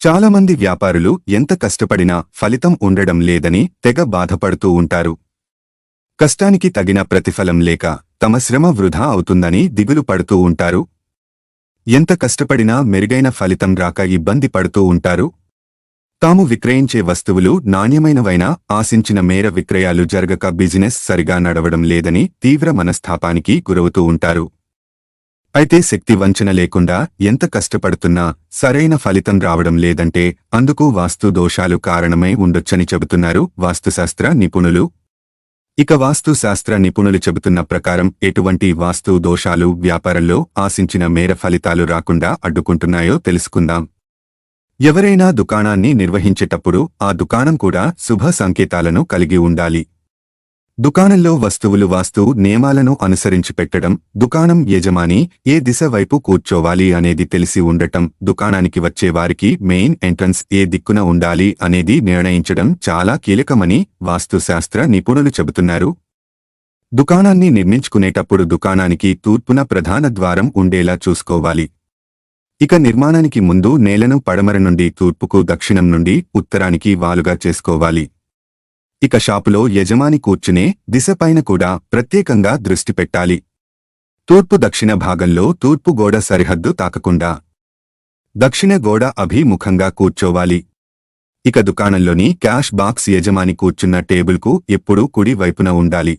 చాలామంది వ్యాపారులు ఎంత కష్టపడినా ఫలితం ఉండడం లేదని తెగ బాధపడుతూ ఉంటారు. కష్టానికి తగిన ప్రతిఫలం లేక తమ శ్రమ వృధా అవుతుందని దిగులు పడుతూ ఉంటారు. ఎంత కష్టపడినా మెరుగైన ఫలితం రాక ఇబ్బంది పడుతూ ఉంటారు. తాము విక్రయించే వస్తువులు నాణ్యమైనవైనా ఆశించిన మేర విక్రయాలు జరగక బిజినెస్ సరిగా నడవడం లేదని తీవ్ర మనస్థాపానికి గురవుతూ ఉంటారు. అయితే శక్తి వంచన లేకుండా ఎంత కష్టపడుతున్నా సరైన ఫలితం రావడం లేదంటే అందుకు వాస్తు దోషాలు కారణమై ఉండొచ్చని చెబుతున్నారు వాస్తుశాస్త్ర నిపుణులు. ఇక వాస్తుశాస్త్ర నిపుణులు చెబుతున్న ప్రకారం ఎటువంటి వాస్తు దోషాలు వ్యాపారంలో ఆశించిన మేర ఫలితాలు రాకుండా అడ్డుకుంటున్నాయో తెలుసుకుందాం. ఎవరైనా దుకాణాన్ని నిర్వహించేటప్పుడు ఆ దుకాణం కూడా శుభ సంకేతాలను కలిగి ఉండాలి. దుకాణంలో వస్తువులు వాస్తు నియమాలను అనుసరించి పెట్టడం దుకాణం యజమాని ఏ దిశ వైపు కూర్చోవాలి అనేది తెలిసి ఉండటం దుకాణానికి వచ్చే వారికి మెయిన్ ఎంట్రన్స్ ఏ దిక్కున ఉండాలి అనేది నిర్ణయించడం చాలా కీలకమని వాస్తుశాస్త్ర నిపుణులు చెబుతున్నారు. దుకాణాన్ని నిర్మించుకునేటప్పుడు దుకాణానికి తూర్పున ప్రధాన ద్వారం ఉండేలా చూసుకోవాలి. ఇక నిర్మాణానికి ముందు నేలను పడమర నుండి తూర్పుకు దక్షిణం నుండి ఉత్తరానికి వాలుగా చేసుకోవాలి. ఇక షాపులో యజమాని కూర్చునే దిశపైన కూడా ప్రత్యేకంగా దృష్టి పెట్టాలి. తూర్పు దక్షిణ భాగంలో తూర్పు గోడ సరిహద్దు తాకకుండా దక్షిణ గోడ అభిముఖంగా కూర్చోవాలి. ఇక దుకాణంలోని క్యాష్ బాక్స్ యజమాని కూర్చున్న టేబుల్కు ఎప్పుడూ కుడి వైపున ఉండాలి.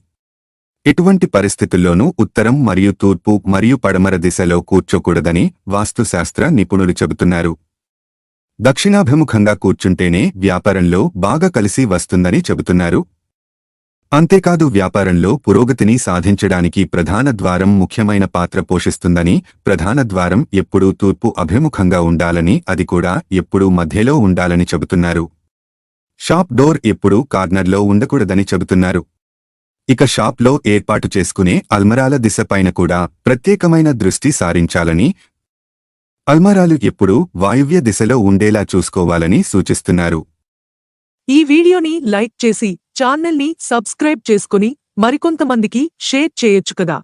ఎటువంటి పరిస్థితుల్లోనూ ఉత్తరం మరియు తూర్పు మరియు పడమర దిశలో కూర్చోకూడదని వాస్తుశాస్త్ర నిపుణులు చెబుతున్నారు. దక్షిణాభిముఖంగా కూర్చుంటేనే వ్యాపారంలో బాగా కలిసి వస్తుందని చెబుతున్నారు. అంతేకాదు వ్యాపారంలో పురోగతిని సాధించడానికి ప్రధాన ద్వారం ముఖ్యమైన పాత్ర పోషిస్తుందని ప్రధాన ద్వారం ఎప్పుడూ తూర్పు అభిముఖంగా ఉండాలని అది కూడా ఎప్పుడూ మధ్యలో ఉండాలని చెబుతున్నారు. షాప్ డోర్ ఎప్పుడూ కార్నర్లో ఉండకూడదని చెబుతున్నారు. ఇక షాప్లో ఏర్పాటు చేసుకునే అల్మరాల దిశపైన కూడా ప్రత్యేకమైన దృష్టి సారించాలని అల్మారాలు ఎప్పుడూ వాయువ్య దిశలో ఉండేలా చూసుకోవాలని సూచిస్తున్నారు. ఈ వీడియోని లైక్ చేసి ఛానల్ని సబ్స్క్రైబ్ చేసుకుని మరికొంతమందికి షేర్ చేయొచ్చు కదా.